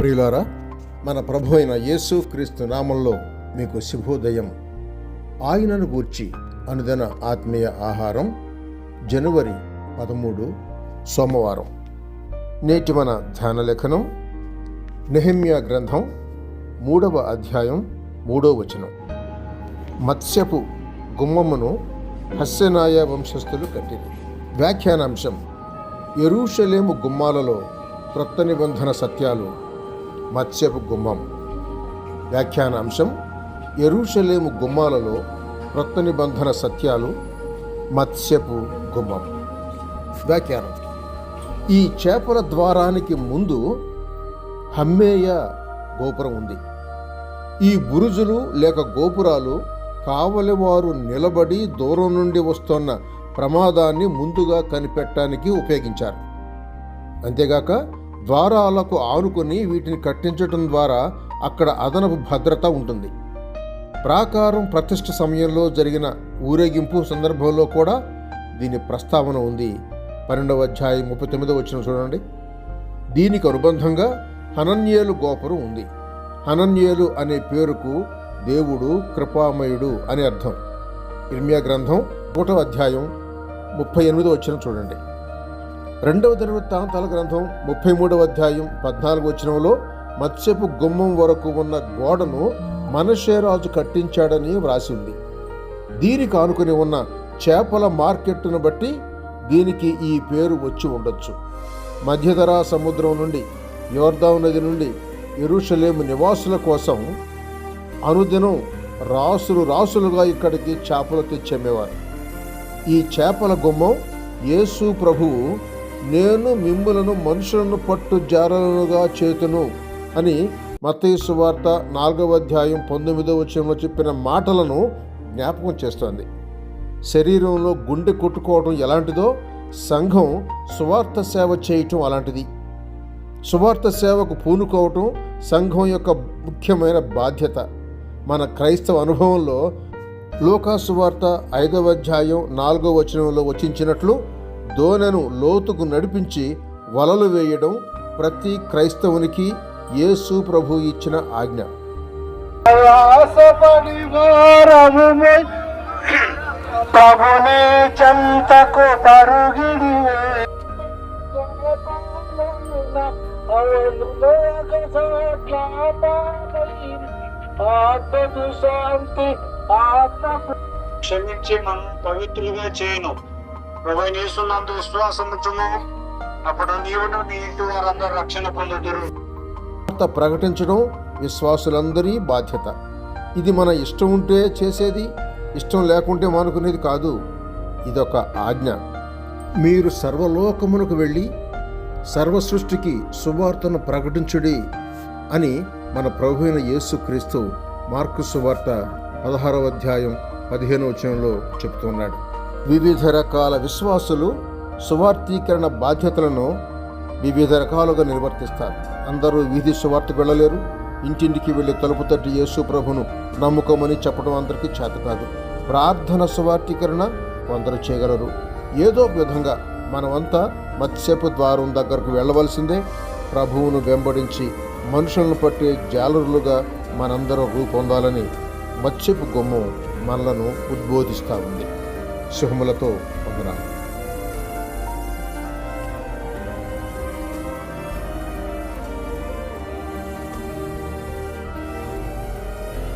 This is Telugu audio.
ప్రియులారా మన ప్రభు అయిన యేసు క్రీస్తు నామంలో మీకు శుభోదయం. ఆయనను గూర్చి అనుదిన ఆత్మీయ ఆహారం జనవరి పదమూడు సోమవారం. నేటి మన ధ్యాన లేఖనం నెహమ్యా గ్రంథం మూడవ అధ్యాయం మూడవ వచనం. మత్స్యపు గుమ్మమును హస్యనాయ వంశస్థులు కట్టింది వ్యాఖ్యానాంశం ఎరూషలేము గుమ్మాలలో క్రొత్త నిబంధన సత్యాలు మత్స్యపు గుమ్మం. వ్యాఖ్యానాంశం ఎరుషలేము గుమ్మాలలో క్రొత్త నిబంధన సత్యాలు మత్స్యపు గుమ్మం. వ్యాఖ్యానం ఈ చేపల ద్వారానికి ముందు హమ్మేయ గోపురం ఉంది. ఈ బురుజులు లేక గోపురాలు కావలివారు నిలబడి దూరం నుండి వస్తున్న ప్రమాదాన్ని ముందుగా కనిపెట్టడానికి ఉపయోగించారు. అంతేగాక ద్వారాలకు ఆనుకొని వీటిని కట్టించటం ద్వారా అక్కడ అదనపు భద్రత ఉంటుంది. ప్రాకారం ప్రతిష్ట సమయంలో జరిగిన ఊరేగింపు సందర్భంలో కూడా దీని ప్రస్తావన ఉంది. పన్నెండవ అధ్యాయం ముప్పై తొమ్మిదవ వచ్చిన చూడండి. దీనికి అనుబంధంగా హనన్యేలు గోపురం ఉంది. హనన్యేలు అనే పేరుకు దేవుడు కృపామయుడు అని అర్థం. ఇర్మియా గ్రంథం ఒకటో అధ్యాయం ముప్పై ఎనిమిదో వచ్చిన చూడండి. రెండవ దినవృత్తాంతాల గ్రంథం ముప్పై మూడవ అధ్యాయం పద్నాలుగు వచనంలో మత్స్యపు గుమ్మం వరకు ఉన్న గోడను మనషేరాజు కట్టించాడని వ్రాసింది. దీనికి ఆనుకుని ఉన్న చేపల మార్కెట్ను బట్టి దీనికి ఈ పేరు వచ్చి ఉండొచ్చు. మధ్యధరా సముద్రం నుండి యోర్దావ్ నది నుండి ఎరుషలేము నివాసుల కోసం అనుదినం రాసులు రాసులుగా ఇక్కడికి చేపలు తెచ్చేమేవారు ఈ చేపల గుమ్మం యేసు ప్రభువు నేను మిమ్ములను మనుషులను పట్టు జారలుగా చేతును అని మత్తయి సువార్త నాలుగవ అధ్యాయం పంతొమ్మిదవ వచనంలో చెప్పిన మాటలను జ్ఞాపకం చేస్తోంది. శరీరంలో గుండె కొట్టుకోవడం ఎలాంటిదో సంఘం సువార్త సేవ చేయటం అలాంటిది. సువార్త సేవకు పూనుకోవటం సంఘం యొక్క ముఖ్యమైన బాధ్యత. మన క్రైస్తవ అనుభవంలో లోకా సువార్త ఐదవ అధ్యాయం నాలుగవ వచనంలో వచించినట్లు దోనెను లోతుకు నడిపించి వలలు వేయడం ప్రతి క్రైస్తవునికి యేసు ప్రభు ఇచ్చిన ఆజ్ఞ. ప్రభుని చెంతకు ఆత్మకు శాంతి క్షమించి మనం పవిత్రులుగా చేయను. ప్రభు నేస్తున్నందు విశ్వాసం అప్పుడు నీవును నీ ఇంటి వారందరూ రక్షణ పొందుతురు వార్త ప్రకటించడం విశ్వాసులందరి బాధ్యత. ఇది మన ఇష్టం ఉంటే చేసేది ఇష్టం లేకుంటే మానుకునేది కాదు. ఇదొక ఆజ్ఞ. మీరు సర్వలోకమునకు వెళ్ళి సర్వ సృష్టికి సువార్తను ప్రకటించుడి అని మన ప్రభు అయిన యేసుక్రీస్తు మార్కు సువార్త పదహారవ అధ్యాయం పదిహేను వచనంలో చెప్తున్నాడు వివిధ రకాల విశ్వాసులు సువార్థీకరణ బాధ్యతలను వివిధ రకాలుగా నిర్వర్తిస్తారు. అందరూ వీధి సువార్తకు వెళ్ళలేరు ఇంటింటికి వెళ్ళి తలుపు తట్టి యేసు ప్రభును నమ్ముకోమని చెప్పడం అందరికీ చేత కాదు. ప్రార్థన సువార్థీకరణ కొందరు చేయగలరు. ఏదో విధంగా మనమంతా మత్స్యపు ద్వారం దగ్గరకు వెళ్ళవలసిందే. ప్రభువును వెంబడించి మనుషులను పట్టే జాలరులుగా మనందరం రూపొందాలని మత్స్యపు గుమ్మం మనలను ఉద్బోధిస్తూ ఉంది. శుభములతో వందనాలు